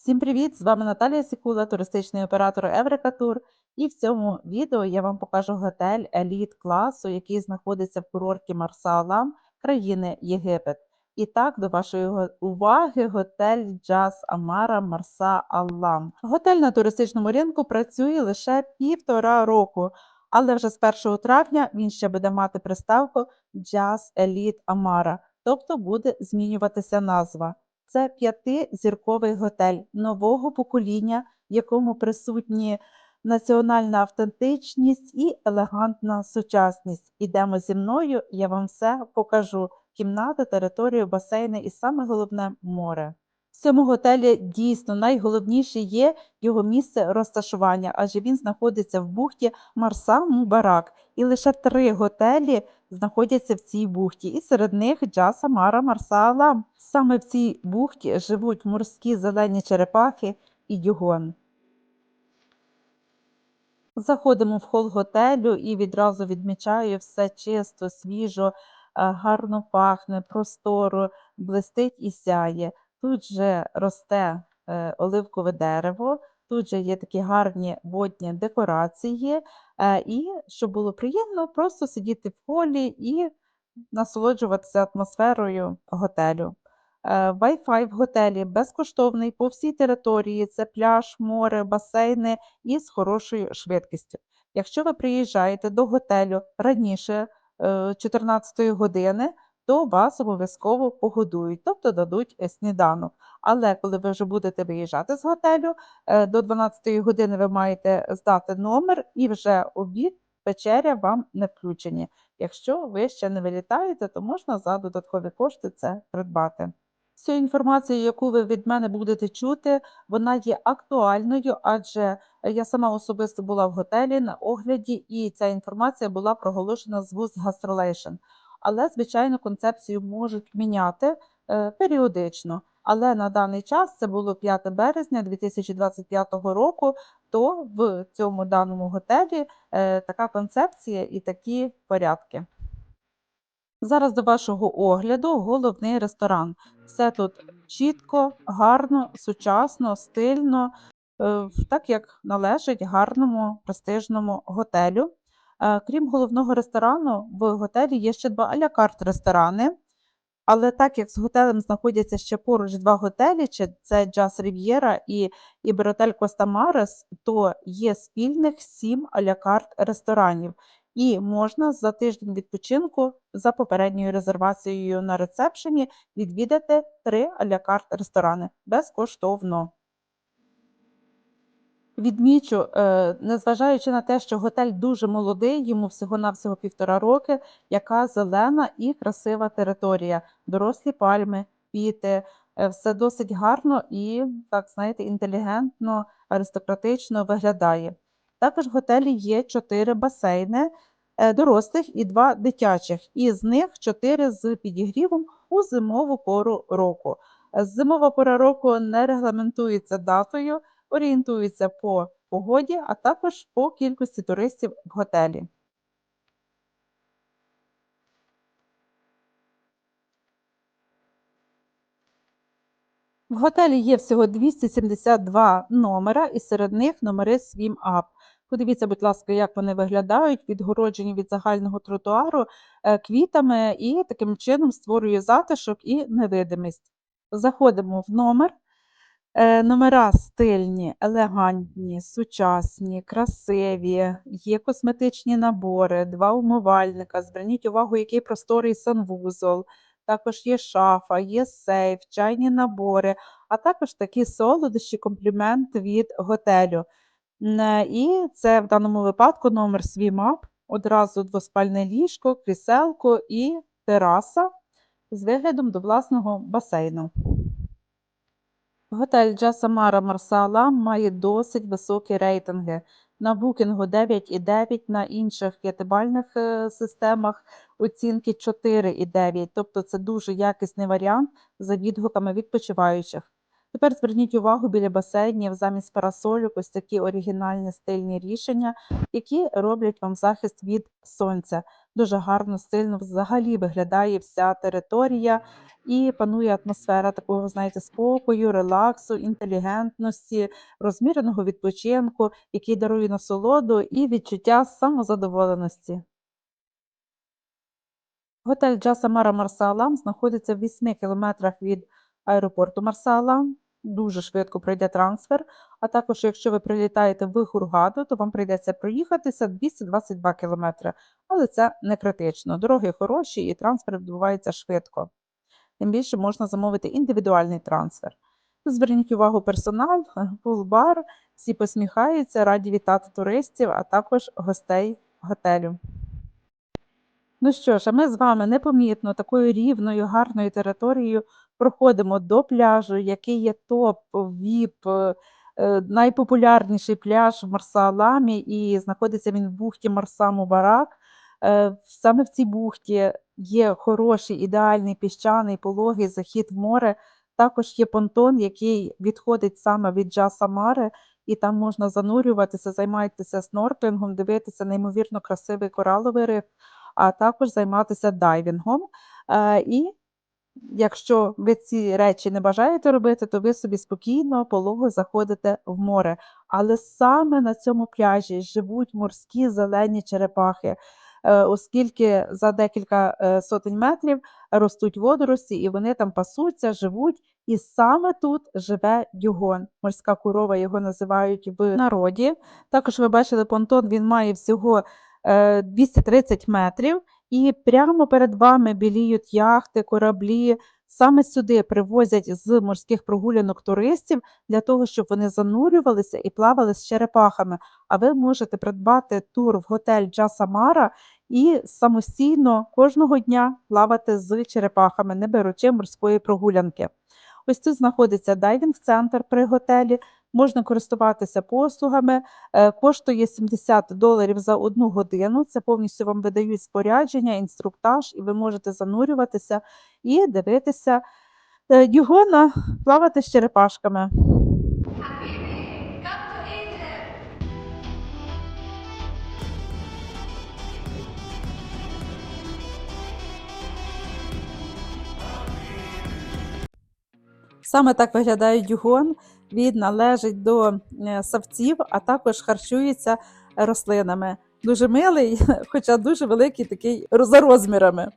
Всім привіт! З вами Наталія Сікула, туристичний оператор Еврика Тур. І в цьому відео я вам покажу готель еліт класу, який знаходиться в курорті Марса Алам країни Єгипет. І так, до вашої уваги, готель Джаз Амара Марса Алам. Готель на туристичному ринку працює лише півтора року, але вже з 1 травня він ще буде мати приставку Джаз Еліт Амара, тобто буде змінюватися назва. Це п'ятизірковий готель нового покоління, в якому присутні національна автентичність і елегантна сучасність. Ідемо зі мною, я вам все покажу: кімната, територію, басейни і саме головне море. В цьому готелі дійсно найголовніше є його місце розташування, адже він знаходиться в бухті Марса Мубарак. І лише три готелі знаходяться в цій бухті, і серед них Джаса Мара Марса Алам. Саме в цій бухті живуть морські зелені черепахи і дюгон. Заходимо в хол готелю і відразу відмічаю все чисто, свіжо, е, гарно пахне, просторо, блистить і сяє. Тут же росте е, оливкове дерево, тут же є такі гарні водні декорації. е, І щоб було приємно, просто сидіти в холі і насолоджуватися атмосферою готелю. Е, Wi-Fi в готелі безкоштовний по всій території. Це пляж, море, басейни і з хорошою швидкістю. Якщо ви приїжджаєте до готелю раніше е, 14 години, то вас обов'язково погодують, тобто дадуть е, сніданок. Але коли ви вже будете виїжджати з готелю, е, до 12 години ви маєте здати номер і вже обід, вечеря вам не включені. Якщо ви ще не вилітаєте, то можна за додаткові кошти це придбати. Всю інформацію, яку ви від мене будете чути, вона є актуальною, адже я сама особисто була в готелі на огляді, і ця інформація була проголошена з вуз Gastrolation. Але, звичайно, концепцію можуть міняти е, періодично. Але на даний час це було 5 березня 2025 року, то в цьому даному готелі е, така концепція і такі порядки. Зараз до вашого огляду головний ресторан. Все тут чітко, гарно, сучасно, стильно, е, так як належить гарному престижному готелю. Е, Крім головного ресторану, в готелі є ще два аля-карт ресторани. Але так як з готелем знаходяться ще поруч два готелі, чи це Джаз Рів'єра і Іберотель Коста Марес, то є спільних сім аля-карт ресторанів. І можна за тиждень відпочинку за попередньою резервацією на ресепшені відвідати три аля-карт ресторани безкоштовно. Відмічу, е, незважаючи на те, що готель дуже молодий, йому всього-навсього півтора роки, яка зелена і красива територія, дорослі пальми, квіти, е, все досить гарно і, так знаєте, інтелігентно, аристократично виглядає. Також в готелі є чотири басейни е, дорослих і два дитячих, і з них чотири з підігрівом у зимову пору року. Е, Зимова пора року не регламентується датою, орієнтується по погоді, а також по кількості туристів в готелі. В готелі є всього 272 номера, і серед них номери Swim Up. Подивіться, будь ласка, як вони виглядають, відгороджені від загального тротуару е, квітами, і таким чином створює затишок і невидимість. Заходимо в номер. Е, Номера стильні, елегантні, сучасні, красиві, є косметичні набори, два умивальника. Зверніть увагу, який просторий санвузол. Також є шафа, є сейф, чайні набори, а також такі солодощі, комплімент від готелю. Н- І це в даному випадку номер Свімап, одразу двоспальне ліжко, кріселко і тераса з виглядом до власного басейну. Готель Джасамара Марсала має досить високі рейтинги. На букінгу 9,9, на інших п'ятибальних е, системах оцінки 4,9. Тобто це дуже якісний варіант за відгуками відпочиваючих. Тепер зверніть увагу біля басейнів замість парасольок ось такі оригінальні стильні рішення, які роблять вам захист від сонця. Дуже гарно, стильно взагалі виглядає вся територія і панує атмосфера такого, знаєте, спокою, релаксу, інтелігентності, розміреного відпочинку, який дарує насолоду і відчуття самозадоволеності. Готель Джаса Мара Марса-Алам знаходиться в 8 кілометрах від аеропорту Марса-Алам. Дуже швидко пройде трансфер. А також, якщо ви прилітаєте в Хургаду, то вам прийдеться проїхатися 222 кілометри. Але це не критично. Дороги хороші і трансфер відбувається швидко. Тим більше можна замовити індивідуальний трансфер. Зверніть увагу персонал, пул-бар, всі посміхаються, раді вітати туристів, а також гостей готелю. Ну що ж, а ми з вами непомітно такою рівною, гарною територією проходимо до пляжу, який є топ, віп, е, е, найпопулярніший пляж в Марса-Аламі, і знаходиться він в бухті Марса-Мубарак. Е, Саме в цій бухті є хороший, ідеальний піщаний пологий захід в море. Також є понтон, який відходить саме від Джаса Мари, і там можна занурюватися, займатися снорклінгом, дивитися неймовірно красивий кораловий риф, а також займатися дайвінгом. І якщо ви ці речі не бажаєте робити, то ви собі спокійно, полого заходите в море. Але саме на цьому пляжі живуть морські зелені черепахи, е, оскільки за декілька е, сотень метрів ростуть водорості, і вони там пасуться, живуть. І саме тут живе дюгон. Морська корова його називають в народі. Також ви бачили понтон, він має всього е, 230 метрів, і прямо перед вами біліють яхти, кораблі. Саме сюди привозять з морських прогулянок туристів для того, щоб вони занурювалися і плавали з черепахами. А ви можете придбати тур в готель Джаса Мара і самостійно кожного дня плавати з черепахами, не беручи морської прогулянки. Ось тут знаходиться дайвінг-центр при готелі. Можна користуватися послугами, е, коштує 70 доларів за одну годину. Це повністю вам видають спорядження, інструктаж, і ви можете занурюватися і дивитися його на плавати з черепашками. Саме так виглядає дюгон. Він належить до е, савців, а також харчується рослинами. Дуже милий, хоча дуже великий такий за розмірами.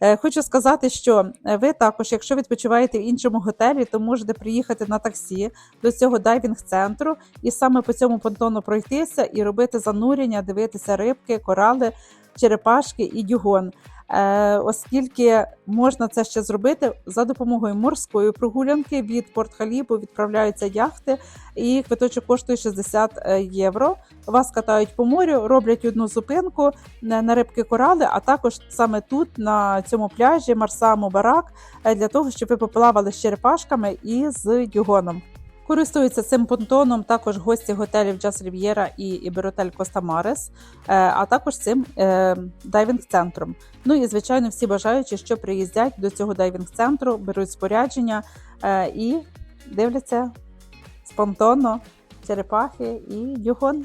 Е, Хочу сказати, що е, ви також, якщо відпочиваєте в іншому готелі, то можете приїхати на таксі до цього дайвінг-центру і саме по цьому понтону пройтися і робити занурення, дивитися рибки, корали, черепашки і дюгон. Е, Оскільки можна це ще зробити за допомогою морської прогулянки від Порт Халібу відправляються яхти, і квиточок коштує 60 євро. Вас катають по морю, роблять одну зупинку на на рибки корали, а також саме тут, на цьому пляжі, Марса Мубарак, е, для того, щоб ви поплавали з черепашками і з дюгоном. Користуються цим понтоном також гості готелів Джас Рів'єра і Іберотель Коста Марес, е, а також цим е, дайвінг-центром. Ну і звичайно, всі бажаючі, що приїздять до цього дайвінг-центру, беруть спорядження е, і дивляться спонтанно черепахи і дюгон.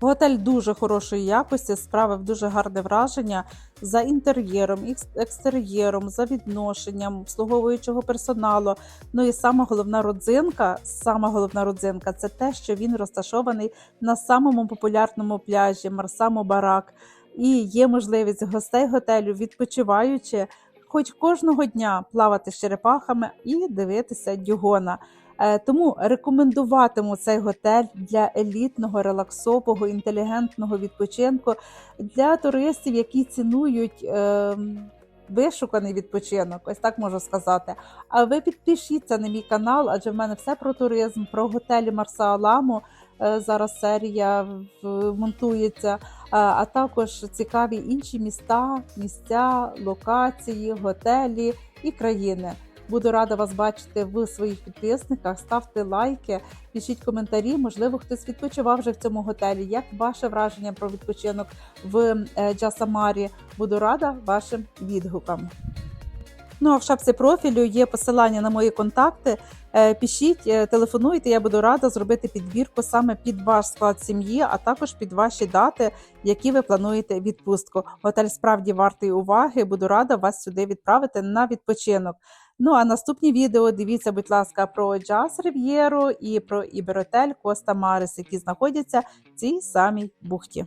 Готель дуже хорошої якості, справив дуже гарне враження за інтер'єром, екстер'єром, за відношенням обслуговуючого персоналу. Ну і сама головна родзинка, сама головна родзинка це те, що він розташований на самому популярному пляжі Марсамо Барак. І є можливість гостей готелю, відпочиваючи, хоч кожного дня плавати з черепахами і дивитися дюгона. Е, Тому рекомендуватиму цей готель для елітного, релаксового, інтелігентного відпочинку для туристів, які цінують е, вишуканий відпочинок, ось так можу сказати. А ви підпишіться на мій канал, адже в мене все про туризм, про готелі Марса Аламу. Е, Зараз серія монтується, Е, а також цікаві інші міста, місця, локації, готелі і країни. Буду рада вас бачити в своїх підписниках. Ставте лайки, пишіть коментарі. Можливо, хтось відпочивав вже в цьому готелі. Як ваше враження про відпочинок в е, Джасамарі? Буду рада вашим відгукам. Ну а в шапці профілю є посилання на мої контакти. Е, Пишіть, е, телефонуйте, я буду рада зробити підбірку саме під ваш склад сім'ї, а також під ваші дати, які ви плануєте відпустку. Готель справді вартий уваги. Буду рада вас сюди відправити на відпочинок. Ну а наступні відео дивіться, будь ласка, про Джаз Рив'єру і про Іберотель Коста Марис, які знаходяться в цій самій бухті.